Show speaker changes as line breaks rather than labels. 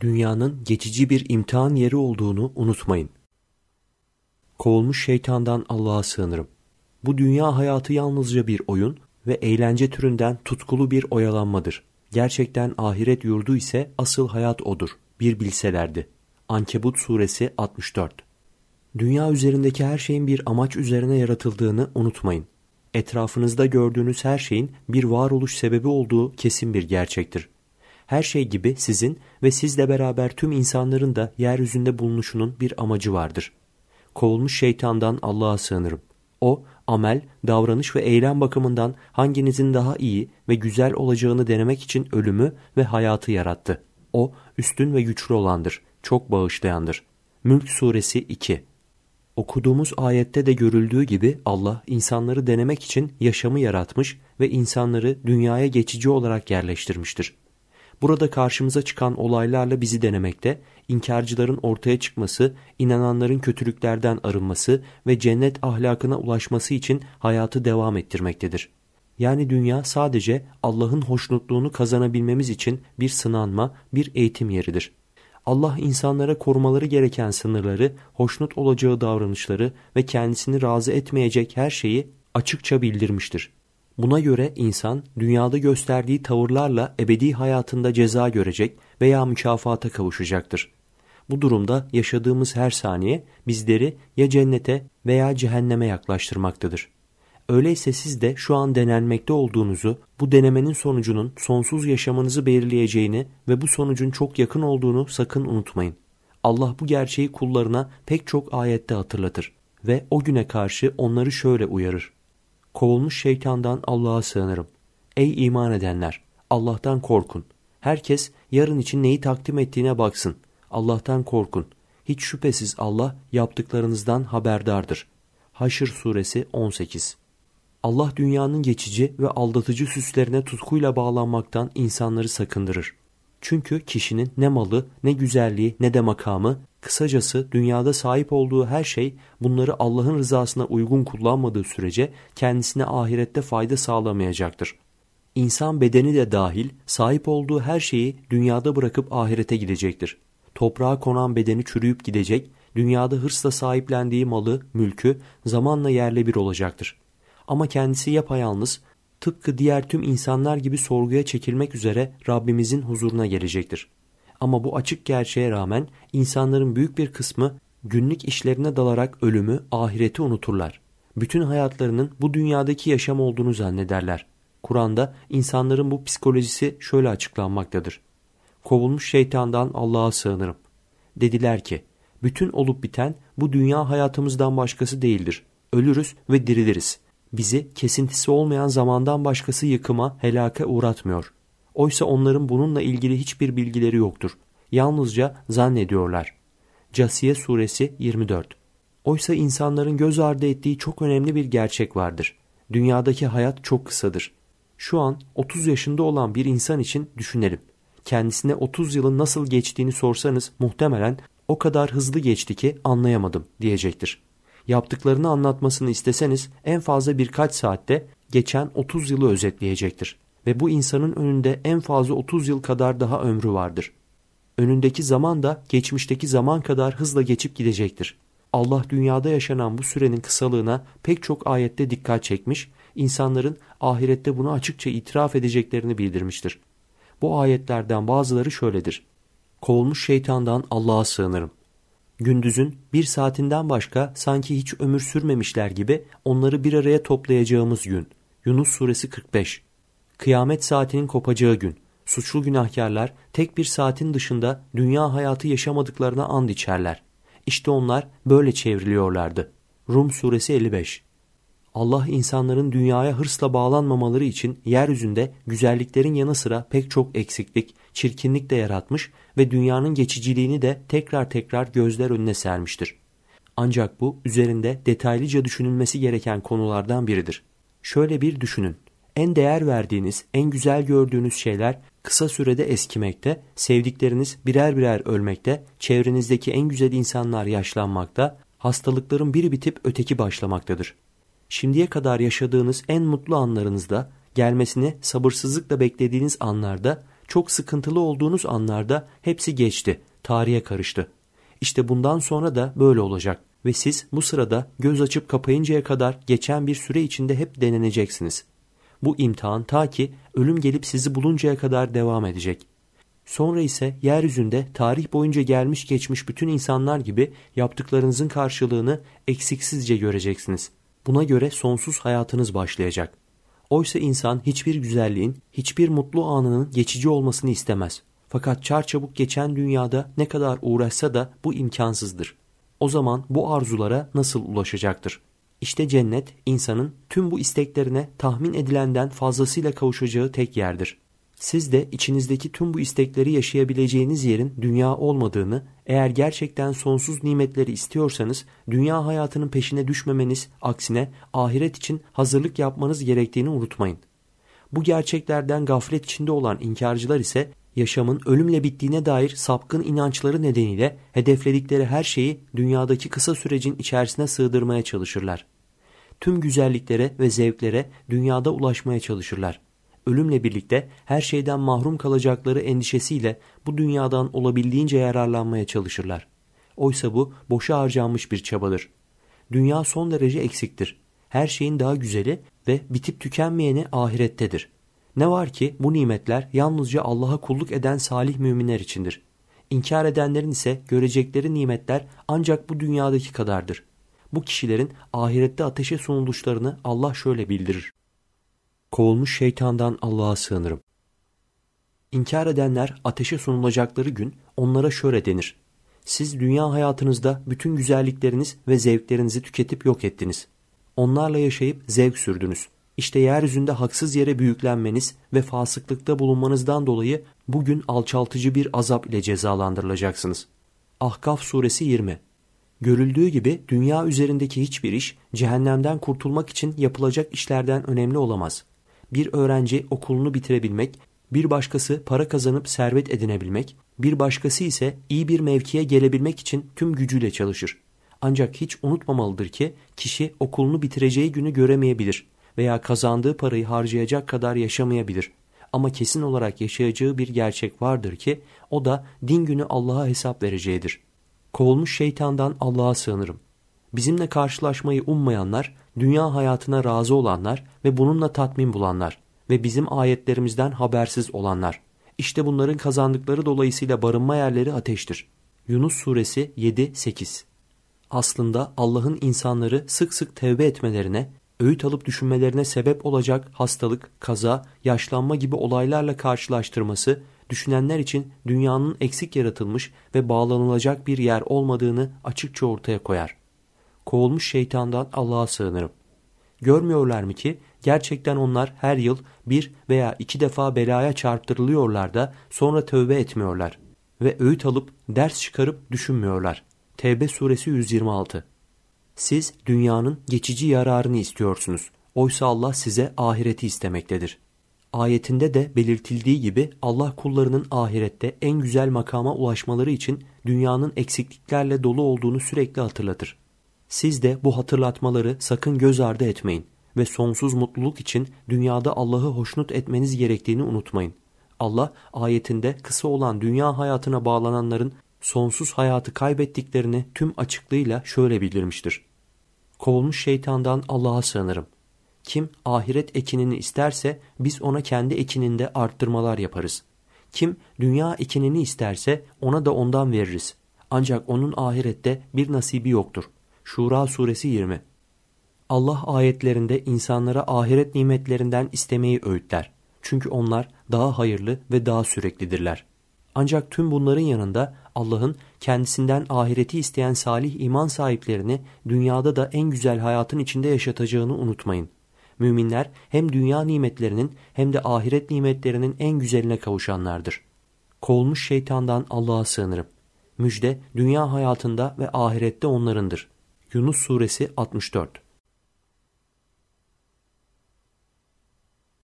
Dünyanın geçici bir imtihan yeri olduğunu unutmayın. Kovulmuş şeytandan Allah'a sığınırım. Bu dünya hayatı yalnızca bir oyun ve eğlence türünden tutkulu bir oyalanmadır. Gerçekten ahiret yurdu ise asıl hayat odur. Bir bilselerdi. Ankebut suresi 64 Dünya üzerindeki her şeyin bir amaç üzerine yaratıldığını unutmayın. Etrafınızda gördüğünüz her şeyin bir varoluş sebebi olduğu kesin bir gerçektir. Her şey gibi sizin ve sizle beraber tüm insanların da yeryüzünde bulunuşunun bir amacı vardır. Kovulmuş şeytandan Allah'a sığınırım. O, amel, davranış ve eylem bakımından hanginizin daha iyi ve güzel olacağını denemek için ölümü ve hayatı yarattı. O, üstün ve güçlü olandır, çok bağışlayandır. Mülk Suresi 2 Okuduğumuz ayette de görüldüğü gibi Allah insanları denemek için yaşamı yaratmış ve insanları dünyaya geçici olarak yerleştirmiştir. Burada karşımıza çıkan olaylarla bizi denemekte, inkarcıların ortaya çıkması, inananların kötülüklerden arınması ve cennet ahlakına ulaşması için hayatı devam ettirmektedir. Yani dünya sadece Allah'ın hoşnutluğunu kazanabilmemiz için bir sınanma, bir eğitim yeridir. Allah insanlara korumaları gereken sınırları, hoşnut olacağı davranışları ve kendisini razı etmeyecek her şeyi açıkça bildirmiştir. Buna göre insan dünyada gösterdiği tavırlarla ebedi hayatında ceza görecek veya mükafata kavuşacaktır. Bu durumda yaşadığımız her saniye bizleri ya cennete veya cehenneme yaklaştırmaktadır. Öyleyse siz de şu an denenmekte olduğunuzu, bu denemenin sonucunun sonsuz yaşamınızı belirleyeceğini ve bu sonucun çok yakın olduğunu sakın unutmayın. Allah bu gerçeği kullarına pek çok ayette hatırlatır ve o güne karşı onları şöyle uyarır. Kovulmuş şeytandan Allah'a sığınırım. Ey iman edenler! Allah'tan korkun. Herkes yarın için neyi takdim ettiğine baksın. Allah'tan korkun. Hiç şüphesiz Allah yaptıklarınızdan haberdardır. Haşr suresi 18 Allah dünyanın geçici ve aldatıcı süslerine tutkuyla bağlanmaktan insanları sakındırır. Çünkü kişinin ne malı, ne güzelliği, ne de makamı, kısacası dünyada sahip olduğu her şey bunları Allah'ın rızasına uygun kullanmadığı sürece kendisine ahirette fayda sağlamayacaktır. İnsan bedeni de dahil sahip olduğu her şeyi dünyada bırakıp ahirete gidecektir. Toprağa konan bedeni çürüyüp gidecek, dünyada hırsla sahiplendiği malı, mülkü zamanla yerle bir olacaktır. Ama kendisi yapayalnız, tıpkı diğer tüm insanlar gibi sorguya çekilmek üzere Rabbimizin huzuruna gelecektir. Ama bu açık gerçeğe rağmen insanların büyük bir kısmı günlük işlerine dalarak ölümü, ahireti unuturlar. Bütün hayatlarının bu dünyadaki yaşam olduğunu zannederler. Kur'an'da insanların bu psikolojisi şöyle açıklanmaktadır. Kovulmuş şeytandan Allah'a sığınırım. Dediler ki, bütün olup biten bu dünya hayatımızdan başkası değildir. Ölürüz ve diriliriz bizi kesintisi olmayan zamandan başkası yıkıma, helake uğratmıyor. Oysa onların bununla ilgili hiçbir bilgileri yoktur. Yalnızca zannediyorlar. Casiye suresi 24 Oysa insanların göz ardı ettiği çok önemli bir gerçek vardır. Dünyadaki hayat çok kısadır. Şu an 30 yaşında olan bir insan için düşünelim. Kendisine 30 yılın nasıl geçtiğini sorsanız muhtemelen o kadar hızlı geçti ki anlayamadım diyecektir yaptıklarını anlatmasını isteseniz en fazla birkaç saatte geçen 30 yılı özetleyecektir. Ve bu insanın önünde en fazla 30 yıl kadar daha ömrü vardır. Önündeki zaman da geçmişteki zaman kadar hızla geçip gidecektir. Allah dünyada yaşanan bu sürenin kısalığına pek çok ayette dikkat çekmiş, insanların ahirette bunu açıkça itiraf edeceklerini bildirmiştir. Bu ayetlerden bazıları şöyledir. Kovulmuş şeytandan Allah'a sığınırım. Gündüzün bir saatinden başka sanki hiç ömür sürmemişler gibi onları bir araya toplayacağımız gün. Yunus suresi 45 Kıyamet saatinin kopacağı gün. Suçlu günahkarlar tek bir saatin dışında dünya hayatı yaşamadıklarına and içerler. İşte onlar böyle çevriliyorlardı. Rum suresi 55 Allah insanların dünyaya hırsla bağlanmamaları için yeryüzünde güzelliklerin yanı sıra pek çok eksiklik, çirkinlik de yaratmış ve dünyanın geçiciliğini de tekrar tekrar gözler önüne sermiştir. Ancak bu üzerinde detaylıca düşünülmesi gereken konulardan biridir. Şöyle bir düşünün. En değer verdiğiniz, en güzel gördüğünüz şeyler kısa sürede eskimekte, sevdikleriniz birer birer ölmekte, çevrenizdeki en güzel insanlar yaşlanmakta, hastalıkların biri bitip öteki başlamaktadır. Şimdiye kadar yaşadığınız en mutlu anlarınızda, gelmesini sabırsızlıkla beklediğiniz anlarda çok sıkıntılı olduğunuz anlarda hepsi geçti, tarihe karıştı. İşte bundan sonra da böyle olacak ve siz bu sırada göz açıp kapayıncaya kadar geçen bir süre içinde hep deneneceksiniz. Bu imtihan ta ki ölüm gelip sizi buluncaya kadar devam edecek. Sonra ise yeryüzünde tarih boyunca gelmiş geçmiş bütün insanlar gibi yaptıklarınızın karşılığını eksiksizce göreceksiniz. Buna göre sonsuz hayatınız başlayacak. Oysa insan hiçbir güzelliğin, hiçbir mutlu anının geçici olmasını istemez. Fakat çarçabuk geçen dünyada ne kadar uğraşsa da bu imkansızdır. O zaman bu arzulara nasıl ulaşacaktır? İşte cennet insanın tüm bu isteklerine tahmin edilenden fazlasıyla kavuşacağı tek yerdir. Siz de içinizdeki tüm bu istekleri yaşayabileceğiniz yerin dünya olmadığını, eğer gerçekten sonsuz nimetleri istiyorsanız dünya hayatının peşine düşmemeniz, aksine ahiret için hazırlık yapmanız gerektiğini unutmayın. Bu gerçeklerden gaflet içinde olan inkarcılar ise yaşamın ölümle bittiğine dair sapkın inançları nedeniyle hedefledikleri her şeyi dünyadaki kısa sürecin içerisine sığdırmaya çalışırlar. Tüm güzelliklere ve zevklere dünyada ulaşmaya çalışırlar. Ölümle birlikte her şeyden mahrum kalacakları endişesiyle bu dünyadan olabildiğince yararlanmaya çalışırlar. Oysa bu boşa harcanmış bir çabadır. Dünya son derece eksiktir. Her şeyin daha güzeli ve bitip tükenmeyeni ahirettedir. Ne var ki bu nimetler yalnızca Allah'a kulluk eden salih müminler içindir. İnkar edenlerin ise görecekleri nimetler ancak bu dünyadaki kadardır. Bu kişilerin ahirette ateşe sunuluşlarını Allah şöyle bildirir. Kovulmuş şeytandan Allah'a sığınırım. İnkar edenler ateşe sunulacakları gün onlara şöyle denir. Siz dünya hayatınızda bütün güzellikleriniz ve zevklerinizi tüketip yok ettiniz. Onlarla yaşayıp zevk sürdünüz. İşte yeryüzünde haksız yere büyüklenmeniz ve fasıklıkta bulunmanızdan dolayı bugün alçaltıcı bir azap ile cezalandırılacaksınız. Ahkaf suresi 20 Görüldüğü gibi dünya üzerindeki hiçbir iş cehennemden kurtulmak için yapılacak işlerden önemli olamaz. Bir öğrenci okulunu bitirebilmek, bir başkası para kazanıp servet edinebilmek, bir başkası ise iyi bir mevkiye gelebilmek için tüm gücüyle çalışır. Ancak hiç unutmamalıdır ki kişi okulunu bitireceği günü göremeyebilir veya kazandığı parayı harcayacak kadar yaşamayabilir. Ama kesin olarak yaşayacağı bir gerçek vardır ki o da din günü Allah'a hesap vereceğidir. Kovulmuş şeytandan Allah'a sığınırım. Bizimle karşılaşmayı ummayanlar, dünya hayatına razı olanlar ve bununla tatmin bulanlar ve bizim ayetlerimizden habersiz olanlar. İşte bunların kazandıkları dolayısıyla barınma yerleri ateştir. Yunus suresi 7-8 Aslında Allah'ın insanları sık sık tevbe etmelerine, öğüt alıp düşünmelerine sebep olacak hastalık, kaza, yaşlanma gibi olaylarla karşılaştırması düşünenler için dünyanın eksik yaratılmış ve bağlanılacak bir yer olmadığını açıkça ortaya koyar. Kovulmuş şeytandan Allah'a sığınırım. Görmüyorlar mı ki gerçekten onlar her yıl bir veya iki defa belaya çarptırılıyorlar da sonra tövbe etmiyorlar ve öğüt alıp ders çıkarıp düşünmüyorlar. Tevbe suresi 126 Siz dünyanın geçici yararını istiyorsunuz. Oysa Allah size ahireti istemektedir. Ayetinde de belirtildiği gibi Allah kullarının ahirette en güzel makama ulaşmaları için dünyanın eksikliklerle dolu olduğunu sürekli hatırlatır. Siz de bu hatırlatmaları sakın göz ardı etmeyin ve sonsuz mutluluk için dünyada Allah'ı hoşnut etmeniz gerektiğini unutmayın. Allah ayetinde kısa olan dünya hayatına bağlananların sonsuz hayatı kaybettiklerini tüm açıklığıyla şöyle bildirmiştir. Kovulmuş şeytandan Allah'a sığınırım. Kim ahiret ekinini isterse biz ona kendi ekininde arttırmalar yaparız. Kim dünya ekinini isterse ona da ondan veririz. Ancak onun ahirette bir nasibi yoktur. Şura suresi 20 Allah ayetlerinde insanlara ahiret nimetlerinden istemeyi öğütler. Çünkü onlar daha hayırlı ve daha süreklidirler. Ancak tüm bunların yanında Allah'ın kendisinden ahireti isteyen salih iman sahiplerini dünyada da en güzel hayatın içinde yaşatacağını unutmayın. Müminler hem dünya nimetlerinin hem de ahiret nimetlerinin en güzeline kavuşanlardır. Kovulmuş şeytandan Allah'a sığınırım. Müjde dünya hayatında ve ahirette onlarındır. Yunus suresi 64